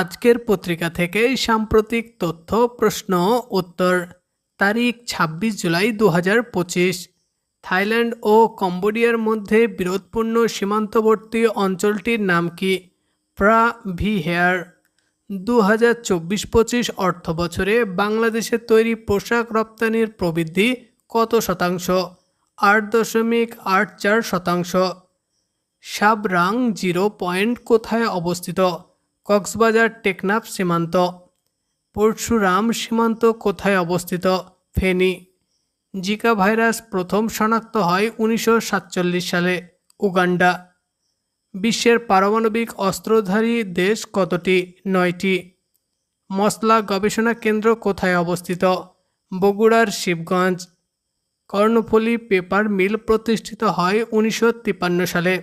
আজকের পত্রিকা থেকে সাম্প্রতিক তথ্য, প্রশ্ন, উত্তর। তারিখ ছাব্বিশ জুলাই দু হাজার পঁচিশ। থাইল্যান্ড ও কম্বোডিয়ার মধ্যে বিরোধপূর্ণ সীমান্তবর্তী অঞ্চলটির নাম কি? প্রা ভি হেয়ার। দু হাজার চব্বিশ পঁচিশ অর্থ বছরে বাংলাদেশে তৈরি পোশাক রপ্তানির প্রবৃদ্ধি কত শতাংশ? আট দশমিক আট চার শতাংশ। সাবরাং জিরো পয়েন্ট কোথায় অবস্থিত? কক্সবাজার টেকনাফ সীমান্ত। পরশুরাম সীমান্ত কোথায় অবস্থিত? ফেনী। জিকা ভাইরাস প্রথম শনাক্ত হয় উনিশশো সাতচল্লিশ সালে। উগান্ডা। বিশ্বের পারমাণবিক অস্ত্রধারী দেশ কতটি? নয়টি। মশলা গবেষণা কেন্দ্র কোথায় অবস্থিত? বগুড়ার শিবগঞ্জ। কর্ণফুলী পেপার মিল প্রতিষ্ঠিত হয় উনিশশো তিপ্পান্ন সালে।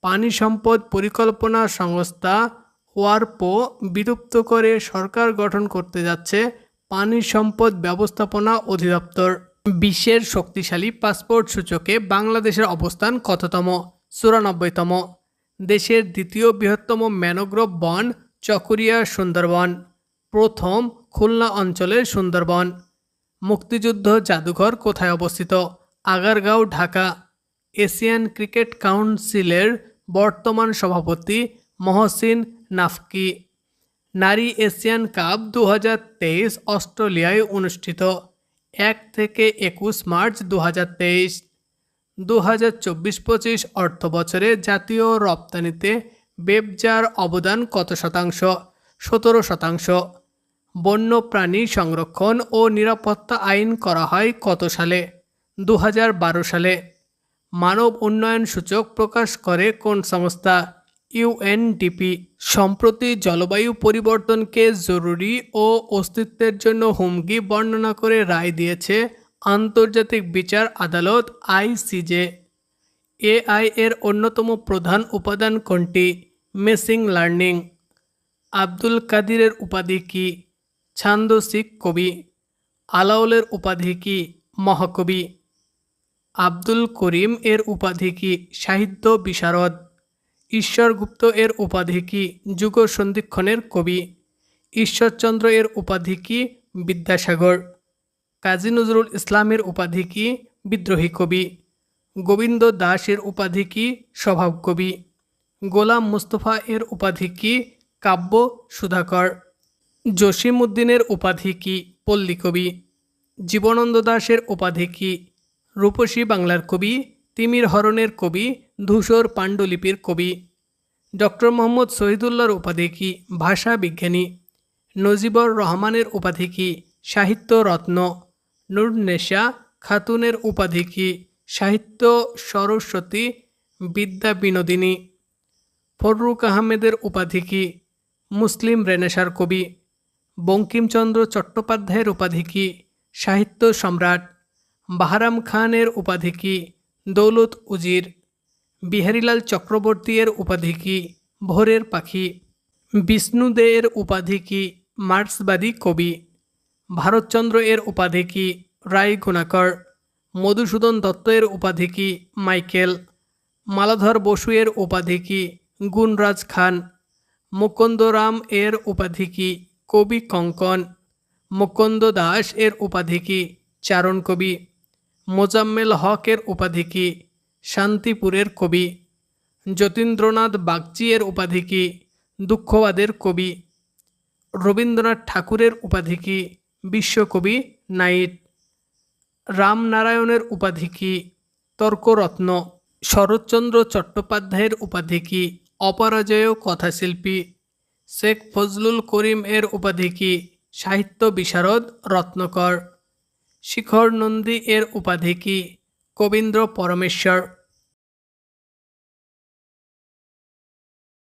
পানি সম্পদ পরিকল্পনা সংস্থা ওয়ারপো বিলুপ্ত করে সরকার গঠন করতে যাচ্ছে পানি সম্পদ ব্যবস্থাপনা অধিদপ্তর। বিশ্বের শক্তিশালী পাসপোর্ট সূচকে বাংলাদেশের অবস্থান কততম? চুরানব্বইতম। দেশের দ্বিতীয় বৃহত্তম ম্যানোগ্রোভ বন চকরিয়া সুন্দরবন। প্রথম খুলনা অঞ্চলের সুন্দরবন। মুক্তিযুদ্ধ জাদুঘর কোথায় অবস্থিত? আগারগাঁও, ঢাকা। এশিয়ান ক্রিকেট কাউন্সিলের বর্তমান সভাপতি মহসিন নাফকি নারী এশিয়ান কাপ দু হাজার তেইশ অস্ট্রেলিয়ায় অনুষ্ঠিত এক থেকে একুশ মার্চ দু হাজার তেইশ। দু হাজার চব্বিশ পঁচিশ অর্থ বছরে জাতীয় রপ্তানিতে বেবজার অবদান কত শতাংশ? সতেরো শতাংশ। বন্যপ্রাণী সংরক্ষণ ও নিরাপত্তা আইন করা হয় কত সালে? দু হাজার বারো সালে। মানব উন্নয়ন সূচক প্রকাশ করে কোন সংস্থা? ইউএনডিপি সম্প্রতি জলবায়ু পরিবর্তনকে জরুরি ও অস্তিত্বের জন্য হুমকি বর্ণনা করে রায় দিয়েছে আন্তর্জাতিক বিচার আদালত আইসিজে এআই এর অন্যতম প্রধান উপাদান কোনটি? মেশিং লার্নিং। আব্দুল কাদিরের উপাধি কি? ছান্দসিক কবি। আলাউলের উপাধি কি? মহাকবি। আব্দুল করিম এর উপাধি কি? সাহিত্য বিশারদ। ঈশ্বরগুপ্ত এর উপাধি কি? যুগ সন্ধিক্ষণের কবি ঈশ্বরচন্দ্র এর উপাধি কি? বিদ্যাসাগর। কাজী নজরুল ইসলামের উপাধি কি? বিদ্রোহী কবি। গোবিন্দ দাসের উপাধি কি? স্বভাব কবি গোলাম মুস্তফা এর উপাধি কি? কাব্য সুধাকর। জসিম উদ্দিনের উপাধি কি? পল্লী কবি। জীবনানন্দ দাশের উপাধি কি? রূপসী বাংলার কবি। তিমির হরণের কবি। ধূসর পাণ্ডুলিপির কবি। ডক্টর মোহাম্মদ শহীদুল্লাহর উপাধি কি ভাষা বিজ্ঞানী। নজিবর রহমানের উপাধি কি সাহিত্য রত্ন। নুরনেশা খাতুনের উপাধি কি সাহিত্য সরস্বতী বিদ্যা বিনোদিনী। ফররুক আহমেদের উপাধি কি মুসলিম রেনেসার কবি। বঙ্কিমচন্দ্র চট্টোপাধ্যায়ের উপাধি কি সাহিত্য সম্রাট। বাহারাম খানের উপাধি কি দৌলত উজির। বিহারীলাল চক্রবর্তী এর উপাধি কি, ভোরের পাখি বিষ্ণু এর উপাধি কি, মার্ক্সবাদী কবি ভারতচন্দ্র এর উপাধি কি, রায় গুণাকর, মধুসূদন দত্ত এর উপাধি কি, মাইকেল, মালাধর বসু এর উপাধি কি, গুণরাজ খান, মুকুন্দরাম এর উপাধি কি, কবি কঙ্কন, মুকুন্দ দাস এর উপাধি কি, চারণ কবি, মোজাম্মেল হকের উপাধি কি শান্তিপুরের কবি যতীন্দ্রনাথ বাগচি এর উপাধি কি, দুঃখবাদের কবি রবীন্দ্রনাথ ঠাকুরের উপাধি কি, বিশ্বকবি নাইট রামনারায়ণের উপাধি কি, তর্করত্ন শরৎচন্দ্র চট্টোপাধ্যায়ের উপাধি অপরাজয় কথাশিল্পী শেখ ফজলুল করিম এর উপাধি কি, সাহিত্য বিশারদ রত্নকর শিখর নন্দী এর উপাধি কি কবীন্দ্র পরমেশ্বর